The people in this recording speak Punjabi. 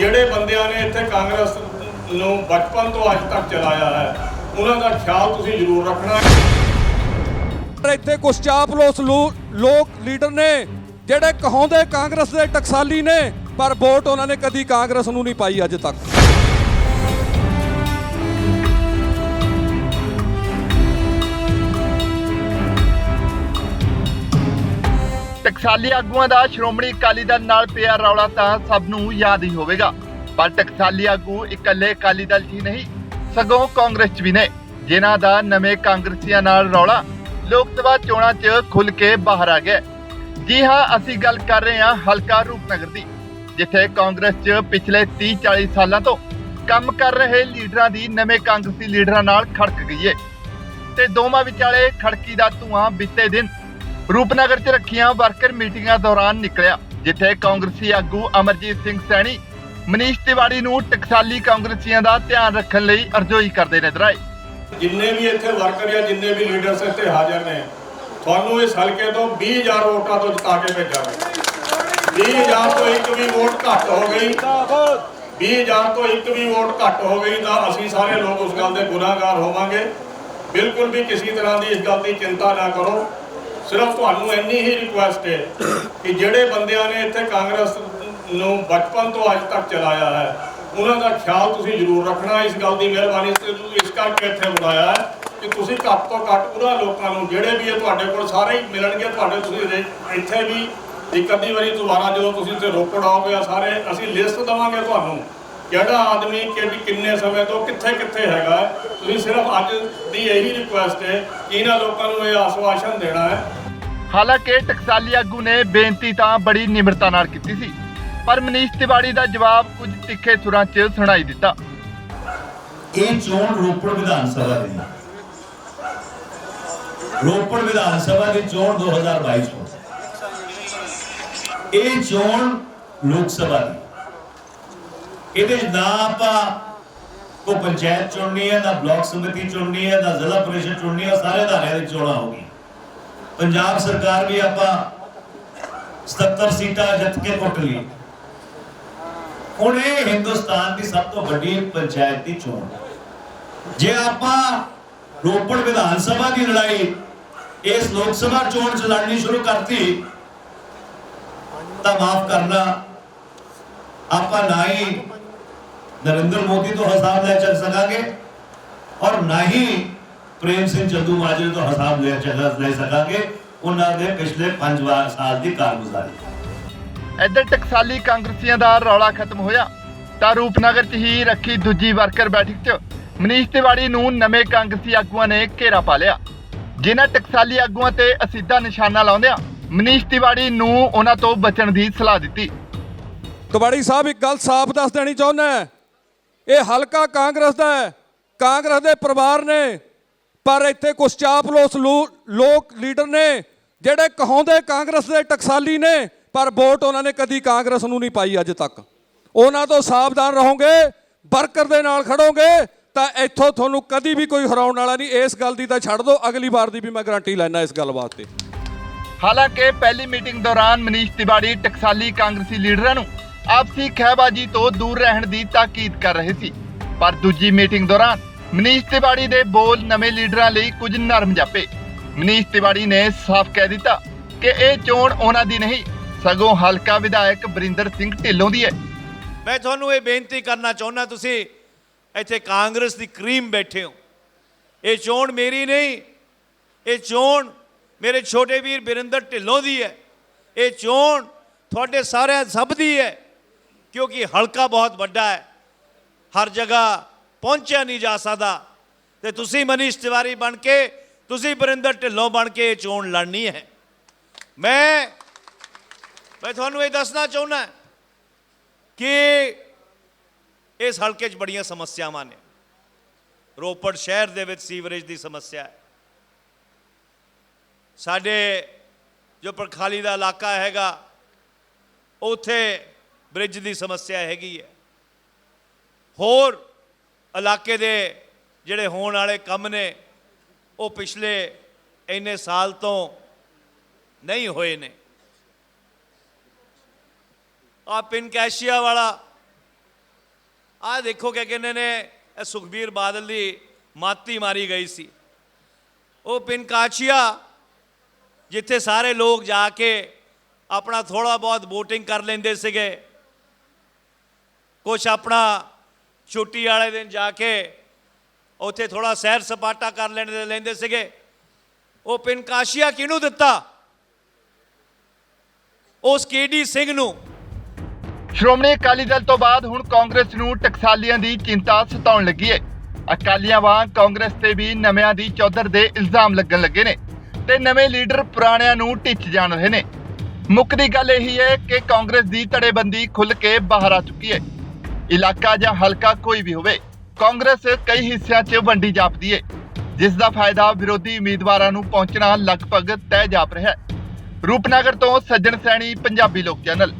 ਜਿਹੜੇ ਬੰਦਿਆਂ ਨੇ ਇੱਥੇ ਕਾਂਗਰਸ ਨੂੰ ਬਚਪਨ ਤੋਂ ਅੱਜ ਤੱਕ ਚਲਾਇਆ ਹੈ, ਉਹਨਾਂ ਦਾ ਖਿਆਲ ਤੁਸੀਂ ਜ਼ਰੂਰ ਰੱਖਣਾ ਹੈ। ਇੱਥੇ ਕੁਝ ਚਾਪਲੋਸ ਲੋ- ਲੋਕ, ਲੀਡਰ ਨੇ, ਜਿਹੜੇ ਕਹਾਉਂਦੇ ਕਾਂਗਰਸ ਦੇ ਟਕਸਾਲੀ ਨੇ, ਪਰ ਵੋਟ ਉਹਨਾਂ ਨੇ ਕਦੀ ਕਾਂਗਰਸ ਨੂੰ ਨਹੀਂ ਪਾਈ ਅੱਜ ਤੱਕ। ਟਕਸਾਲੀ ਆਗੂਆਂ ਦਾ ਸ਼੍ਰੋਮਣੀ ਅਕਾਲੀ ਦਲ ਨਾਲ ਪਿਆ ਰੌਲਾ ਤਾਂ ਸਭ ਨੂੰ ਯਾਦ ਹੀ ਹੋਵੇਗਾ। ਪਰ ਟਕਸਾਲੀ ਆਗੂ ਇਕੱਲੇ ਅਕਾਲੀ ਦਲ 'ਚ ਹੀ ਨਹੀਂ, ਸਗੋਂ ਕਾਂਗਰਸ 'ਚ ਵੀ ਨੇ, ਜਿਨ੍ਹਾਂ ਦਾ ਨਵੇਂ ਕਾਂਗਰਸੀਆਂ ਨਾਲ ਰੌਲਾ ਲੋਕ ਸਭਾ ਚੋਣਾਂ 'ਚ ਖੁੱਲ ਕੇ ਬਾਹਰ ਆ ਗਿਆ ਜੀ ਹਾਂ, ਅਸੀਂ ਗੱਲ ਕਰ ਰਹੇ ਹਾਂ ਹਲਕਾ ਰੂਪਨਗਰ ਦੀ, ਜਿੱਥੇ ਕਾਂਗਰਸ 'ਚ ਪਿਛਲੇ 30-40 ਸਾਲਾਂ ਤੋਂ ਕੰਮ ਕਰ ਰਹੇ ਲੀਡਰਾਂ ਦੀ ਨਵੇਂ ਕਾਂਗਰਸੀ ਲੀਡਰਾਂ ਨਾਲ ਖੜਕ ਗਈ ਏ। ਤੇ ਦੋਵਾਂ ਵਿਚਾਲੇ ਖੜਕੀ ਦਾ ਧੂਆਂ ਬੀਤੇ ਦਿਨ ਰੂਪਨਗਰ 'ਚ ਰੱਖੀਆਂ ਵਰਕਰ ਮੀਟਿੰਗਾਂ ਦੌਰਾਨ ਨਿਕਲਿਆ, ਜਿੱਥੇ ਕਾਂਗਰਸੀ ਆਗੂ ਅਮਰਜੀਤ ਸਿੰਘ ਸੈਣੀ, ਮਨੀਸ਼ ਤਿਵਾੜੀ ਨੂੰ ਟਕਸਾਲੀ ਕਾਂਗਰਸੀਆਂ ਦਾ ਧਿਆਨ ਰੱਖਣ ਲਈ ਅਰਜ਼ੋਈ ਕਰਦੇ ਨਜ਼ਰ ਆਏ। ਜਿੰਨੇ ਵੀ ਇੱਥੇ ਵਰਕਰ ਜਾਂ ਜਿੰਨੇ ਵੀ ਲੀਡਰਸ ਇੱਥੇ ਹਾਜ਼ਰ ਨੇ, ਤੁਹਾਨੂੰ ਇਸ ਹਲਕੇ ਤੋਂ 20000 ਵੋਟਾਂ ਤੋਂ ਜਿਤਾ ਕੇ ਭੇਜਾਂਗੇ। 20000 ਤੋਂ ਇੱਕ ਵੀ ਵੋਟ ਘੱਟ ਹੋ ਗਈ। 20000 ਤੋਂ ਇੱਕ ਵੀ ਵੋਟ ਘੱਟ ਹੋ ਗਈ ਤਾਂ ਅਸੀਂ ਸਾਰੇ ਲੋਕ ਉਸ ਗੱਲ ਦੇ ਗੁਨਾਹਗਾਰ ਹੋਵਾਂਗੇ। ਬਿਲਕੁਲ ਵੀ ਕਿਸੇ ਤਰ੍ਹਾਂ ਦੀ ਇਸ ਗੱਲ ਦੀ ਚਿੰਤਾ ਨਾ ਕਰੋ। ਸਿਰਫ ਤੁਹਾਨੂੰ ਇੰਨੀ ਹੀ ਰਿਕੁਐਸਟ ਹੈ ਕਿ ਜਿਹੜੇ ਬੰਦਿਆਂ ਨੇ ਇੱਥੇ ਕਾਂਗਰਸ ਨੂੰ ਬਚਪਨ ਤੋਂ ਅੱਜ ਤੱਕ ਚਲਾਇਆ ਹੈ, ਉਹਨਾਂ ਦਾ ਖਿਆਲ ਤੁਸੀਂ ਜ਼ਰੂਰ ਰੱਖਣਾ, ਇਸ ਗੱਲ ਦੀ ਮਿਹਰਬਾਨੀ ਤੇ ਇਸ ਕਰਕੇ ਇੱਥੇ ਬੁਲਾਇਆ ਹੈ ਕਿ ਤੁਸੀਂ ਘੱਟ ਤੋਂ ਘੱਟ ਉਹਨਾਂ ਲੋਕਾਂ ਨੂੰ, ਜਿਹੜੇ ਵੀ ਇਹ ਤੁਹਾਡੇ ਕੋਲ ਸਾਰੇ ਹੀ ਮਿਲਣਗੇ, ਤੁਹਾਡੇ ਤੁਸੀਂ ਇੱਥੇ ਵੀ ਇੱਕ ਅੱਧੀ ਵਾਰੀ ਦੁਬਾਰਾ ਜਦੋਂ ਤੁਸੀਂ ਇੱਥੇ ਰੋਪੜ ਆਓਗੇ ਆ ਸਾਰੇ ਅਸੀਂ ਲਿਸਟ ਦਵਾਂਗੇ ਤੁਹਾਨੂੰ ਕਿਹੜਾ ਆਦਮੀ ਕਿ ਕਿੰਨੇ ਸਮੇਂ ਤੋਂ ਕਿੱਥੇ ਕਿੱਥੇ ਹੈਗਾ ਹੈ। ਤੁਸੀਂ ਸਿਰਫ ਅੱਜ ਦੀ ਇਹੀ ਰਿਕੁਐਸਟ ਹੈ ਕਿ ਇਹਨਾਂ ਲੋਕਾਂ ਨੂੰ ਇਹ ਆਸ਼ਵਾਸਨ ਦੇਣਾ ਹੈ ਹਾਲਾਂਕਿ ਟਕਸਾਲੀ ਆਗੂ ਨੇ ਬੇਨਤੀ ਤਾਂ ਬੜੀ ਨਿਮਰਤਾ ਨਾਲ ਕੀਤੀ ਸੀ, ਪਰ ਮਨੀਸ਼ ਤਿਵਾੜੀ ਦਾ ਜਵਾਬ ਕੁਝ ਤਿੱਖੇ ਸੁਰਾਂ 'ਚ ਸੁਣਾਈ ਦਿੱਤਾ। ਇਹ ਚੋਣ ਰੋਪੜ ਵਿਧਾਨ ਸਭਾ ਦੀ ਰੋਪੜ ਵਿਧਾਨ ਸਭਾ ਦੀ ਚੋਣ 2022 ਚ ਹੋਣੀ। ਇਹ ਚੋਣ ਲੋਕ ਸਭਾ ਦੀ ਇਹਦੇ ਨਾ ਆਪਾਂ ਕੋ ਪੰਚਾਇਤ ਚੁਣਨੀ ਹੈ, ਨਾ ਬਲਾਕ ਸਮਿਤੀ ਚੁਣਨੀ ਹੈ, ਨਾ ਜ਼ਿਲ੍ਹਾ ਪਰਿਸ਼ਦ ਚੁਣਨੀ ਹੈ ਸਾਰੇ ਧਾਰਿਆਂ ਦੀ ਚੋਣਾਂ ਹੋਗੀ ਪੰਜਾਬ ਸਰਕਾਰ ਵੀ ਆਪਾਂ 77 ਸੀਟਾਂ ਜਿੱਤ ਕੇ ਕੁੱਟ ਲਈ। ਹੁਣ ਇਹ ਹਿੰਦੁਸਤਾਨ ਦੀ ਸਭ ਤੋਂ ਵੱਡੀ ਪੰਚਾਇਤ ਦੀ ਚੋਣ ਜੇ ਆਪਾਂ ਰੋਪੜ ਵਿਧਾਨ ਸਭਾ ਦੀ ਲੜਾਈ ਇਸ ਲੋਕ ਸਭਾ ਚੋਣ ਚ ਲੜਨੀ ਸ਼ੁਰੂ ਕਰਤੀ, ਤਾਂ ਮਾਫ ਕਰਨਾ, ਆਪਾਂ ਨਾ ਹੀ ਨਰਿੰਦਰ ਮੋਦੀ ਤੋਂ ਹਿਸਾਬ ਲੈ ਚੱਲ ਸਕਾਂਗੇ ਔਰ ਨਾ ਹੀ ਪ੍ਰੇਮ ਸਿੰਘ ਚੰਦੂ ਮਾਜਰੇ ਤੋਂ ਹਿਸਾਬ ਲੈ ਚੱਲ ਲੈ ਸਕਾਂਗੇ। ਉਹਨਾਂ ਦੇ ਪਿਛਲੇ 5 ਸਾਲ ਦੀ ਕਾਰਗੁਜ਼ਾਰੀ। ਇੱਧਰ ਟਕਸਾਲੀ ਕਾਂਗਰਸੀਆਂ ਦਾ ਰੌਲਾ ਖਤਮ ਹੋਇਆ। ਤਾਂ ਰੂਪਨਗਰ 'ਚ ਹੀ ਰੱਖੀ ਦੂਜੀ ਵਰਕਰ ਬੈਠਕ 'ਚ ਮਨੀਸ਼ ਤਿਵਾੜੀ ਨੂੰ ਨਵੇਂ ਕਾਂਗਰਸੀ ਆਗੂਆਂ ਨੇ ਘੇਰਾ ਪਾ ਲਿਆ। ਜਿਨ੍ਹਾਂ ਟਕਸਾਲੀ ਆਗੂਆਂ ਤੇ ਅਸਿੱਧਾ ਨਿਸ਼ਾਨਾ ਲਾਉਂਦਿਆਂ ਮਨੀਸ਼ ਤਿਵਾੜੀ ਨੂੰ ਉਹਨਾਂ ਤੋਂ ਬਚਣ ਦੀ ਸਲਾਹ ਦਿੱਤੀ। ਕਬਾੜੀ ਸਾਹਿਬ ਇੱਕ ਗੱਲ ਸਾਫ਼ ਦੱਸ ਦੇਣੀ ਚਾਹੁੰਦਾ ਹੈ। ਇਹ ਹਲਕਾ ਕਾਂਗਰਸ ਦਾ ਹੈ। ਕਾਂਗਰਸ ਦੇ ਪਰਿਵਾਰ ਨੇ ਪਰ ਇੱਥੇ ਕੁਝ ਚਾਪਲੋਸ ਲੋਕ ਲੀਡਰ ਨੇ ਜਿਹੜੇ ਕਹਾਉਂਦੇ ਕਾਂਗਰਸ ਦੇ ਟਕਸਾਲੀ ਨੇ, ਪਰ ਵੋਟ ਉਹਨਾਂ ਨੇ ਕਦੀ ਕਾਂਗਰਸ ਨੂੰ ਨਹੀਂ ਪਾਈ ਅੱਜ ਤੱਕ। ਉਹਨਾਂ ਤੋਂ ਸਾਵਧਾਨ ਰਹੋਗੇ, ਵਰਕਰ ਦੇ ਨਾਲ ਖੜੋਗੇ, ਤਾਂ ਇੱਥੋਂ ਤੁਹਾਨੂੰ ਕਦੀ ਵੀ ਕੋਈ ਹਰਾਉਣ ਵਾਲਾ ਨਹੀਂ। ਇਸ ਗੱਲ ਦੀ ਤਾਂ ਛੱਡ ਦਿਓ, ਅਗਲੀ ਵਾਰ ਦੀ ਵੀ ਮੈਂ ਗਾਰੰਟੀ ਲੈਣਾ ਇਸ ਗੱਲ ਵਾਸਤੇ। ਹਾਲਾਂਕਿ ਪਹਿਲੀ ਮੀਟਿੰਗ ਦੌਰਾਨ ਮਨੀਸ਼ ਤਿਵਾੜੀ ਟਕਸਾਲੀ ਕਾਂਗਰਸੀ ਲੀਡਰਾਂ ਨੂੰ ਆਪਸੀ ਖਹਿਬਾਜ਼ੀ ਤੋਂ ਦੂਰ ਰਹਿਣ ਦੀ ਤਾਕੀਦ ਕਰ ਰਹੇ ਸੀ। ਪਰ ਦੂਜੀ ਮੀਟਿੰਗ ਦੌਰਾਨ ਮਨੀਸ਼ ਤਿਵਾੜੀ ਦੇ ਬੋਲ ਨਵੇਂ ਲੀਡਰਾਂ ਲਈ ਕੁਝ ਨਰਮ ਜਾਪੇ। ਮਨੀਸ਼ ਤਿਵਾੜੀ ਨੇ ਸਾਫ਼ ਕਹਿ ਦਿੱਤਾ ਕਿ ਇਹ ਚੋਣ ਉਹਨਾਂ ਦੀ ਨਹੀਂ, ਸਗੋਂ ਹਲਕਾ ਵਿਧਾਇਕ ਬਰਿੰਦਰ ਸਿੰਘ ਢਿੱਲੋਂ ਦੀ ਹੈ। ਮੈਂ ਤੁਹਾਨੂੰ ਇਹ ਬੇਨਤੀ ਕਰਨਾ ਚਾਹੁੰਦਾ, ਤੁਸੀਂ ਇੱਥੇ ਕਾਂਗਰਸ ਦੀ ਕਰੀਮ ਬੈਠੇ ਹੋ। ਇਹ ਚੋਣ ਮੇਰੀ ਨਹੀਂ, ਇਹ ਚੋਣ ਮੇਰੇ ਛੋਟੇ ਵੀਰ ਬਿਰਿੰਦਰ ਢਿੱਲੋਂ ਦੀ ਹੈ। ਇਹ ਚੋਣ ਤੁਹਾਡੇ ਸਾਰਿਆਂ ਸਭ ਦੀ ਹੈ, ਕਿਉਂਕਿ ਹਲਕਾ ਬਹੁਤ ਵੱਡਾ ਹੈ। ਹਰ ਜਗ੍ਹਾ ਪਹੁੰਚਿਆ ਨਹੀਂ ਜਾ ਸਕਦਾ। ਤੇ ਤੁਸੀਂ ਮਨੀਸ਼ ਤਿਵਾਰੀ ਬਣ ਕੇ, ਤੁਸੀਂ ਬਰਿੰਦਰ ਢਿੱਲੋਂ ਬਣ ਕੇ ਇਹ ਚੋਣ ਲੜਨੀ ਹੈ। ਮੈਂ ਮੈਂ ਤੁਹਾਨੂੰ ਇਹ ਦੱਸਣਾ ਚਾਹੁੰਦਾ ਕਿ ਇਸ ਹਲਕੇ 'ਚ ਬੜੀਆਂ ਸਮੱਸਿਆਵਾਂ ਨੇ। ਰੋਪੜ ਸ਼ਹਿਰ ਦੇ ਵਿੱਚ ਸੀਵਰੇਜ ਦੀ ਸਮੱਸਿਆ ਹੈ। ਸਾਡੇ ਜੋ ਪਰਖਾਲੀ ਦਾ ਇਲਾਕਾ ਹੈਗਾ, ਉੱਥੇ ਬ੍ਰਿਜ ਦੀ ਸਮੱਸਿਆ ਹੈਗੀ ਹੈ। ਹੋਰ ਇਲਾਕੇ ਦੇ ਜਿਹੜੇ ਹੋਣ ਵਾਲੇ ਕੰਮ ਨੇ, ਉਹ ਪਿਛਲੇ ਇੰਨੇ ਸਾਲ ਤੋਂ ਨਹੀਂ ਹੋਏ ਨੇ। ਆ ਪਿੰਨਕੈਸ਼ੀਆ ਵਾਲਾ, ਆਹ ਦੇਖੋ ਕਿ ਕਹਿੰਦੇ ਨੇ, ਇਹ ਸੁਖਬੀਰ ਬਾਦਲ ਦੀ ਮਾਤੀ ਮਾਰੀ ਗਈ ਸੀ। ਉਹ ਪਿੰਕਾਚੀਆ ਜਿੱਥੇ ਸਾਰੇ ਲੋਕ ਜਾ ਕੇ ਆਪਣਾ ਥੋੜਾ ਬਹੁਤ VOTING ਕਰ ਲੈਂਦੇ ਸੀਗੇ, ਕੁਛ ਆਪਣਾ ਛੁੱਟੀ ਵਾਲੇ ਦਿਨ ਜਾ ਕੇ ਉੱਥੇ ਥੋੜਾ ਸੈਰ ਸਪਾਟਾ ਕਰ ਲੈਂਦੇ ਲੈਂਦੇ ਸੀਗੇ। ਉਹ ਪਿੰਕਾਸ਼ੀਆ ਕਿਹਨੂੰ ਦਿੱਤਾ? ਉਸ ਕੇਡੀ ਸਿੰਘ ਨੂੰ। ਸ਼੍ਰੋਮਣੀ ਅਕਾਲੀ ਦਲ ਤੋਂ ਬਾਅਦ ਹੁਣ ਕਾਂਗਰਸ ਨੂੰ ਟਕਸਾਲੀਆਂ ਦੀ ਚਿੰਤਾ ਸਤਾਉਣ ਲੱਗੀ ਹੈ ਅਕਾਲੀਆਂ ਵਾਂਗ ਕਾਂਗਰਸ ਤੇ ਵੀ ਨਵਿਆਂ ਦੀ ਚੌਧਰ ਦੇ ਇਲਜ਼ਾਮ ਲੱਗਣ ਲੱਗੇ ਨੇ ਤੇ ਨਵੇਂ ਲੀਡਰ ਪੁਰਾਣਿਆਂ ਨੂੰ ਟਿੱਚ ਜਾਣ ਰਹੇ ਨੇ। ਮੁੱਖ ਦੀ ਗੱਲ ਇਹੀ ਹੈ ਕਿ ਕਾਂਗਰਸ ਦੀ ਧੜੇਬੰਦੀ ਖੁੱਲ ਕੇ ਬਾਹਰ ਆ ਚੁੱਕੀ ਹੈ ਇਲਾਕਾ ਜਾਂ ਹਲਕਾ ਕੋਈ ਵੀ ਹੋਵੇ, ਕਾਂਗਰਸ ਕਈ ਹਿੱਸਿਆਂ 'ਚ ਵੰਡੀ ਜਾਪਦੀ ਏ, ਜਿਸ ਦਾ ਫਾਇਦਾ ਵਿਰੋਧੀ ਉਮੀਦਵਾਰਾਂ ਨੂੰ ਪਹੁੰਚਣਾ ਲਗਭਗ ਤੈਅ ਜਾਪ ਰਿਹਾ ਹੈ। ਰੂਪਨਗਰ ਤੋਂ ਸੱਜਣ ਸੈਣੀ, ਪੰਜਾਬੀ ਲੋਕ ਚੈਨਲ।